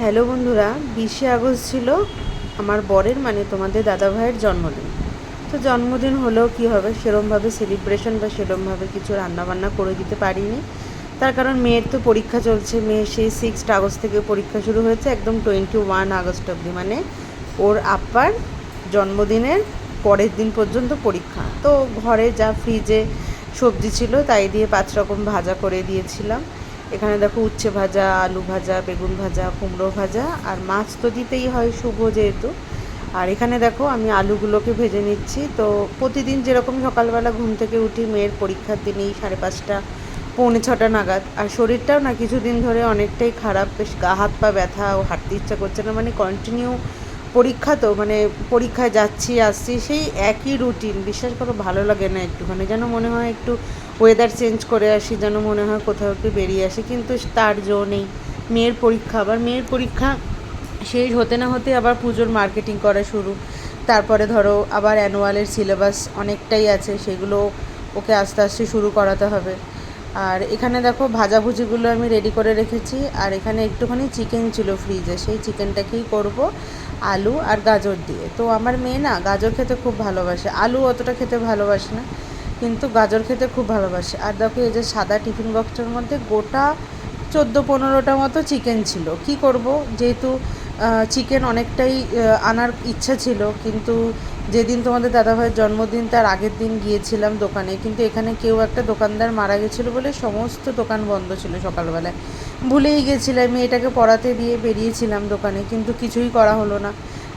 Hello বন্ধুরা, বিশে August ছিল আমার বরের মানে তোমাদের দাদা ভাইয়ের জন্মদিন। তো জন্মদিন হলেও কী হবে, সেরমভাবে সেলিব্রেশন বা সেরমভাবে কিছু রান্নাবান্না করে দিতে পারিনি। তার কারণ মেয়ের তো পরীক্ষা চলছে মেয়ের সেই সিক্সথ আগস্ট থেকে পরীক্ষা শুরু হয়েছে, একদম টোয়েন্টি ওয়ান আগস্ট অবধি। মানে ওর আপ্পার জন্মদিনের পরের দিন পর্যন্ত পরীক্ষা। তো ঘরে যা ফ্রিজে সবজি ছিল, তাই দিয়ে পাঁচ রকম ভাজা করে দিয়েছিলাম। এখানে দেখো উচ্ছে ভাজা, আলু ভাজা, বেগুন ভাজা, কুমড়ো ভাজা, আর মাছ তো দিতেই হয় শুভ যেহেতু। আর এখানে দেখো আমি আলুগুলোকে ভেজে নিচ্ছি। তো প্রতিদিন যেরকম সকালবেলা ঘুম থেকে উঠি, মেয়ের পরীক্ষার দিনেই সাড়ে পাঁচটা, পৌনে ছটা নাগাদ। আর শরীরটাও না কিছুদিন ধরে অনেকটাই খারাপ, বেশ গা হাত পা ব্যথা ও হাঁটতে ইচ্ছা করছে না মানে কন্টিনিউ পরীক্ষা তো মানে পরীক্ষায় যাচ্ছি, আসছি, সেই একই রুটিন বিশ্বাস করো, ভালো লাগে না একটুখানি। যেন মনে হয় একটু ওয়েদার চেঞ্জ করে আসি, যেন মনে হয় কোথাও একটু বেরিয়ে আসি। কিন্তু তার জো নেই। মেয়ের পরীক্ষা, আবার মেয়ের পরীক্ষা শেষ হতে না হতে আবার পুজোর মার্কেটিং করা শুরু। তারপরে ধরো, আবার অ্যানুয়ালের সিলেবাস অনেকটাই আছে, সেগুলো ওকে আস্তে আস্তে শুরু করাতে হবে। আর এখানে দেখো ভাজাভুজিগুলো আমি রেডি করে রেখেছি। আর এখানে একটুখানি চিকেন ছিল ফ্রিজে সেই চিকেনটাকেই করব আলু আর গাজর দিয়ে। তো আমার মেয়ে না গাজর খেতে খুব ভালোবাসে। আলু অতটা খেতে ভালোবাসে না, কিন্তু গাজর খেতে খুব ভালোবাসে। আর দেখো এই যে সাদা টিফিন বক্সটার মধ্যে গোটা চোদ্দ পনেরোটা মতো চিকেন ছিল। কি করব? যেহেতু চিকেন অনেকটাই আনার ইচ্ছা ছিল, কিন্তু যেদিন তোমাদের দাদাভাইয়ের জন্মদিন, তার আগের দিন গিয়েছিলাম দোকানে। কিন্তু এখানে কেউ একটা দোকানদার মারা গেছিল বলে সমস্ত দোকান বন্ধ ছিল সকালবেলায়। ভুলেই গেছিলাম, মেয়েটাকে পড়াতে দিয়ে বেরিয়েছিলাম দোকানে, কিন্তু কিছুই করা হলো না।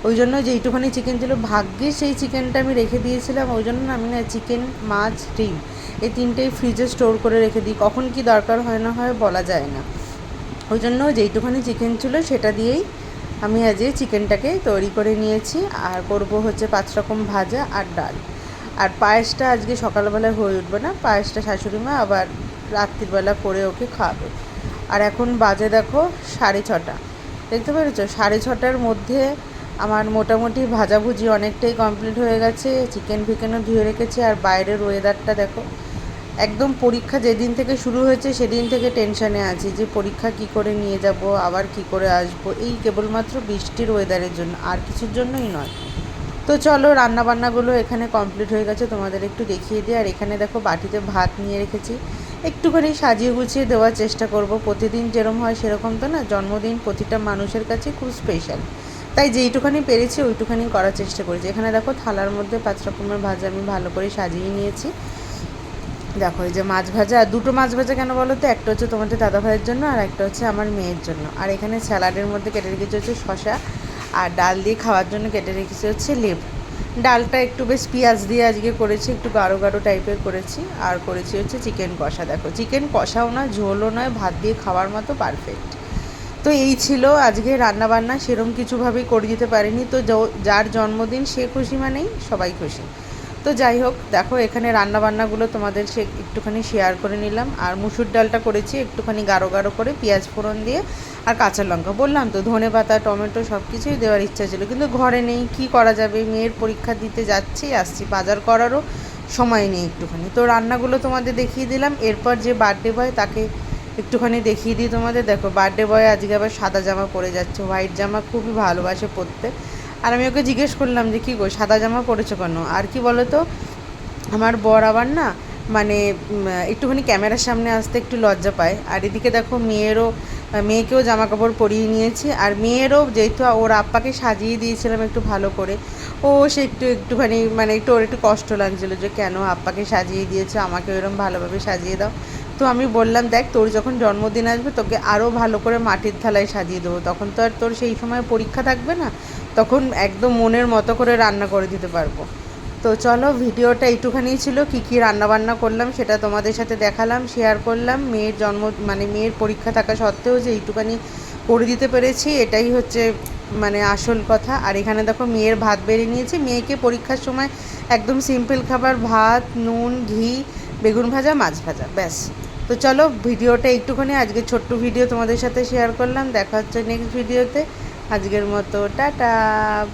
ওই জন্য যেইটুখানি চিকেন ছিল, ভাগ্যে সেই চিকেনটা আমি রেখে দিয়েছিলাম। ওই জন্য আমি না চিকেন মাছ, ডিম, এই তিনটেই ফ্রিজে স্টোর করে রেখে দিই। কখন কি দরকার হয় না হয় বলা যায় না। ওই জন্য যেইটুখানি চিকেন ছিল, সেটা দিয়েই আমি আজকে চিকেনটাকে তৈরি করে নিয়েছি, আর করব হচ্ছে পাঁচ রকম ভাজা আর ডাল। আর পায়েসটা আজকে সকালবেলায় হয়ে উঠবে না, পায়েসটা শাশুড়ি মা আবার রাত্রিবেলা করে ওকে খাওয়াবে আর এখন বাজে দেখো সাড়ে ছটা। দেখতে পেরেছ? সাড়ে ছটার মধ্যে আমার মোটামুটি ভাজাভুজি অনেকটাই কমপ্লিট হয়ে গেছে, চিকেন ফিকেনও ধুয়ে রেখেছি, আর বাইরের ওয়েদারটা দেখো। একদম পরীক্ষা যেদিন থেকে শুরু হয়েছে সেদিন থেকে টেনশানে আছি যে পরীক্ষা কি করে নিয়ে যাব, আবার কি করে আসব। এই কেবলমাত্র বৃষ্টির ওয়েদারের জন্য, আর কিছুর জন্যই নয়। তো চলো, রান্নাবান্নাগুলো এখানে কমপ্লিট হয়ে গেছে, তোমাদের একটু দেখিয়ে দিই। আর এখানে দেখো, বাটিতে ভাত নিয়ে রেখেছি। একটুখানি সাজিয়ে গুছিয়ে দেওয়ার চেষ্টা করব। প্রতিদিন যেরকম হয় সেরকম তো না, জন্মদিন প্রতিটা মানুষের কাছে খুব স্পেশাল তাই যেইটুখানি পেরেছি, ওইটুখানি করার চেষ্টা করেছি। এখানে দেখো, থালার মধ্যে পাঁচ রকমের ভাজা আমি ভালো করে সাজিয়ে নিয়েছি। দেখো, এই যে মাছ ভাজা, দুটো মাছ ভাজা কেন বলো তো? একটা হচ্ছে তোমাদের দাদা ভাইয়ের জন্য আর একটা হচ্ছে আমার মেয়ের জন্য। আর এখানে স্যালাডের মধ্যে কেটে রেখেছি হচ্ছে শশা আর ডাল দিয়ে খাওয়ার জন্য কেটে রেখেছি হচ্ছে লেবু। ডালটা একটু বেশ পেঁয়াজ দিয়ে আজকে করেছি, একটু গাঢ় গাঢ় টাইপের করেছি আর করেছি হচ্ছে চিকেন কষা। দেখো, চিকেন কষাও নয়, ঝোলও নয়, ভাত দিয়ে খাওয়ার মতো পারফেক্ট তো এই ছিল আজকে রান্নাবান্না, সেরম কিছুভাবেই করে দিতে পারিনি। তো যার জন্মদিন সে খুশি মানেই সবাই খুশি। তো যাই হোক, দেখো এখানে রান্না রান্নাবান্নাগুলো তোমাদের সে একটুখানি শেয়ার করে নিলাম। আর মুসুর ডালটা করেছি একটুখানি গাঢ় গাঢ় করে পেঁয়াজ ফোড়ন দিয়ে আর কাঁচা লঙ্কা। বললাম তো, ধনে পাতা, টমেটো সব কিছুই দেওয়ার ইচ্ছা ছিল। কিন্তু ঘরে নেই, কি করা যাবে? মেয়ের পরীক্ষা দিতে যাচ্ছি, আসছি বাজার করারও সময় নেই একটুখানি। তো রান্নাগুলো তোমাদের দেখিয়ে দিলাম। এরপর যে বার্থডে বয় তাকে একটুখানি দেখিয়ে দিই তোমাদের। দেখো বার্থডে বয় আজকে আবার সাদা জামা পরে যাচ্ছে। হোয়াইট জামা খুবই ভালোবাসে পরতে। আর আমি ওকে জিজ্ঞেস করলাম যে, কী গো, সাদা জামা পরেছো কেন? আর কি বলো তো আমার বর আবার না মানে একটুখানি ক্যামেরার সামনে আসতে একটু লজ্জা পায়। আর এদিকে দেখো মেয়েরও, মেয়েকেও জামা কাপড় পরিয়ে নিয়েছি। আর মেয়েরও যেহেতু ওর আপ্পাকে সাজিয়ে দিয়েছিলাম একটু ভালো করে, ও সে একটু, একটুখানি মানে একটু ওর একটু কষ্ট লাগছিল যে, কেন আপ্পাকে সাজিয়ে দিয়েছে? আমাকে ওরকম ভালোভাবে সাজিয়ে দাও। তো আমি বললাম, দেখ, তোর যখন জন্মদিন আসবে, তোকে আরও ভালো করে মাটির থালায় সাজিয়ে দেবো। তখন তো আর তোর সেই সময় পরীক্ষা থাকবে না, তখন একদম মনের মতো করে রান্না করে দিতে পারব। তো চলো, ভিডিওটা একটুখানি ছিল, কী কী রান্নাবান্না করলাম সেটা তোমাদের সাথে দেখালাম শেয়ার করলাম। মেয়ের জন্ম মানে মেয়ের পরীক্ষা থাকা সত্ত্বেও যে এইটুখানি করে দিতে পেরেছি, এটাই হচ্ছে মানে আসল কথা। আর এখানে দেখো, মেয়ের ভাত বেড়ে নিয়েছি। মেয়েকে পরীক্ষার সময় একদম সিম্পল খাবার, ভাত, নুন, ঘি, বেগুন ভাজা, মাছ ভাজা, ব্যাস। তো চলো ভিডিওটা একটুখানি, আজকে ছোট্ট ভিডিও তোমাদের সাথে শেয়ার করলাম। দেখা হচ্ছে নেক্সট ভিডিওতে আজকের মতো, টাটা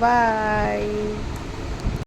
বাই